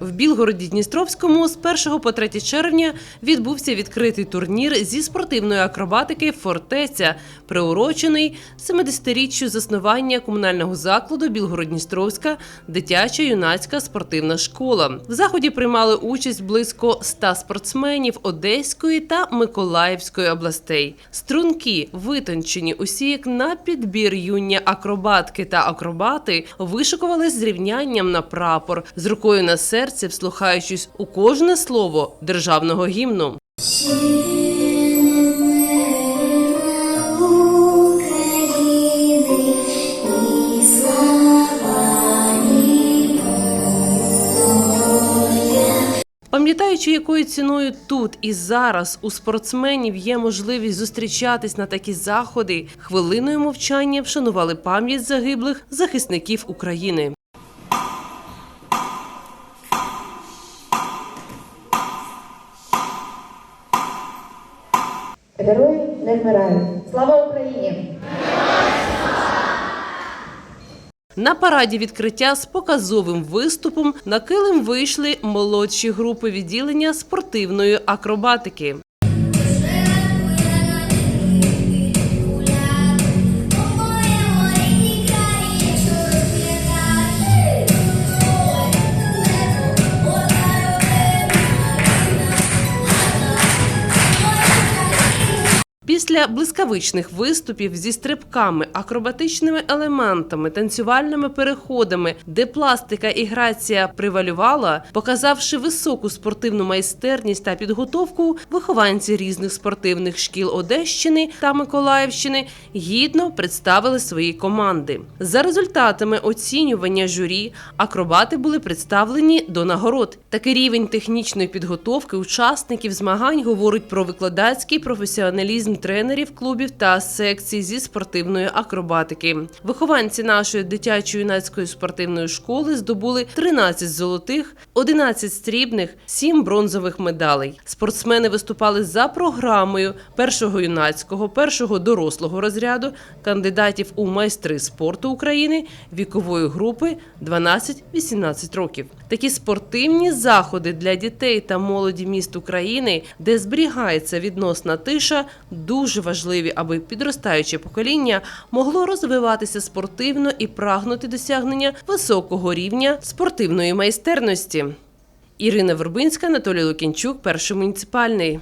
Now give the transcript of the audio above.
В Білгороді Дністровському з 1 по 3 червня відбувся відкритий турнір зі спортивної акробатики Фортеця, приурочений 70-річчю заснування комунального закладу Білгород-Дністровська дитяча юнацька спортивна школа. В заході приймали участь близько 100 спортсменів Одеської та Миколаївської областей. Струнки витончені усі як на підбір юні акробатки та акробати вишикувались з рівнянням на прапор з рукою на серці, вслухаючись у кожне слово державного гімну. Пам'ятаючи, якою ціною тут і зараз у спортсменів є можливість зустрічатись на такі заходи, хвилиною мовчання вшанували пам'ять загиблих захисників України. Герої не вмирають. Слава Україні! На параді відкриття з показовим виступом на килим вийшли молодші групи відділення спортивної акробатики. Після блискавичних виступів зі стрибками, акробатичними елементами, танцювальними переходами, де пластика і грація привалювала, показавши високу спортивну майстерність та підготовку, вихованці різних спортивних шкіл Одещини та Миколаївщини гідно представили свої команди. За результатами оцінювання журі акробати були представлені до нагород. Такий рівень технічної підготовки учасників змагань говорить про викладацький професіоналізм тренерів клубів та секцій зі спортивної акробатики. Вихованці нашої дитячої юнацької спортивної школи здобули 13 золотих, 11 срібних, 7 бронзових медалей. Спортсмени виступали за програмою першого юнацького, першого дорослого розряду кандидатів у майстри спорту України вікової групи 12-18 років. Такі спортивні заходи для дітей та молоді міст України, де зберігається відносна тиша, дуже важливі, аби підростаюче покоління могло розвиватися спортивно і прагнути досягнення високого рівня спортивної майстерності. Ірина Вербинська, Анатолій Лукінчук, перший муніципальний.